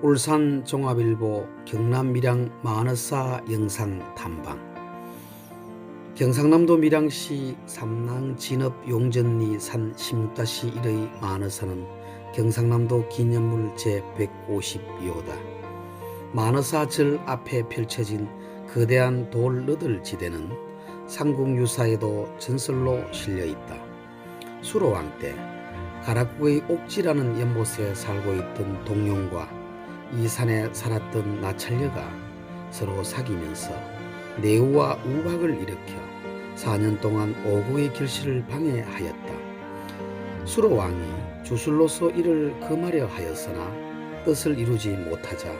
울산 종합일보 경남 밀양 마너사 영상 탐방 경상남도 밀양시 삼낭 진업 용전리 산 16-1의 마너사는 경상남도 기념물 제152호다. 마너사 절 앞에 펼쳐진 거대한 돌 너들 지대는 삼국유사에도 전설로 실려 있다. 수로왕 때 가락국의 옥지라는 연못에 살고 있던 동룡과 이 산에 살았던 나찰녀가 서로 사귀면서 내우와 우박을 일으켜 4년 동안 오국의 결실을 방해하였다. 수로 왕이 주술로서 이를 금하려 하였으나 뜻을 이루지 못하자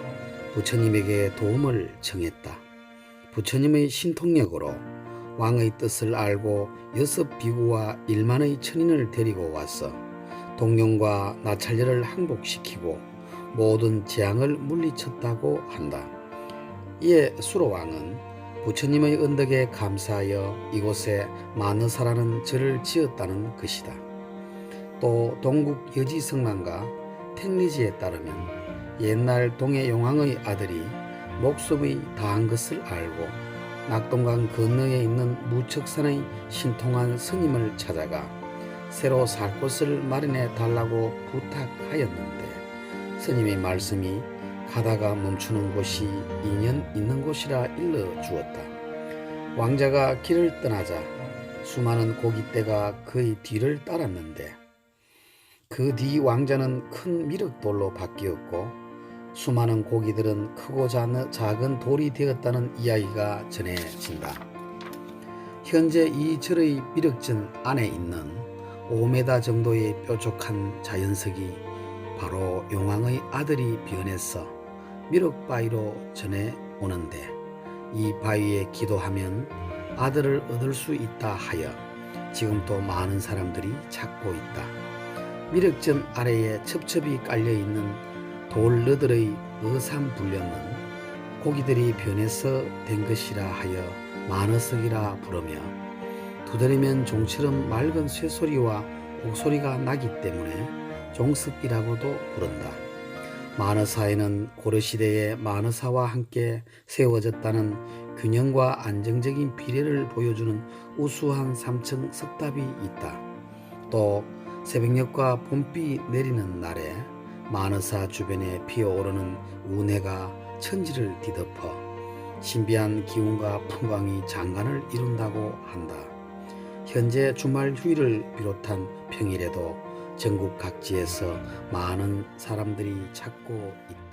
부처님에게 도움을 청했다. 부처님의 신통력으로 왕의 뜻을 알고 여섯 비구와 일만의 천인을 데리고 와서 동룡과 나찰녀를 항복시키고 모든 재앙을 물리쳤다고 한다. 이에 수로왕은 부처님의 은덕에 감사하여 이곳에 마느사라는 절을 지었다는 것이다. 또 동국 여지성랑과 택리지에 따르면 옛날 동해 용왕의 아들이 목숨이 다한 것을 알고 낙동강 건너에 있는 무척산의 신통한 스님을 찾아가 새로 살 곳을 마련해 달라고 부탁하였는데 스님의 말씀이 가다가 멈추는 곳이 인연 있는 곳이라 일러 주었다. 왕자가 길을 떠나자 수많은 고깃대가 그의 뒤를 따랐는데 그 뒤 왕자는 큰 미륵돌로 바뀌었고 수많은 고기들은 크고 자- 작은 돌이 되었다는 이야기가 전해진다. 현재 이 절의 미륵전 안에 있는 5m 정도의 뾰족한 자연석이 바로 용왕의 아들이 변해서 미륵바위로 전해 오는데 이 바위에 기도하면 아들을 얻을 수 있다 하여 지금도 많은 사람들이 찾고 있다. 미륵전 아래에 첩첩이 깔려 있는 돌너들의 어삼불련은 고기들이 변해서 된 것이라 하여 마너석이라 부르며 두드리면 종처럼 맑은 쇠소리와 옥소리가 나기 때문에 종습이라고도 부른다. 마너사에는 고려시대의 마너사와 함께 세워졌다는 균형과 안정적인 비례를 보여주는 우수한 삼층 석탑이 있다. 또 새벽녘과 봄비 내리는 날에 마너사 주변에 피어오르는 운해가 천지를 뒤덮어 신비한 기운과 풍광이 장관을 이룬다고 한다. 현재 주말 휴일을 비롯한 평일에도 전국 각지에서 많은 사람들이 찾고 있다.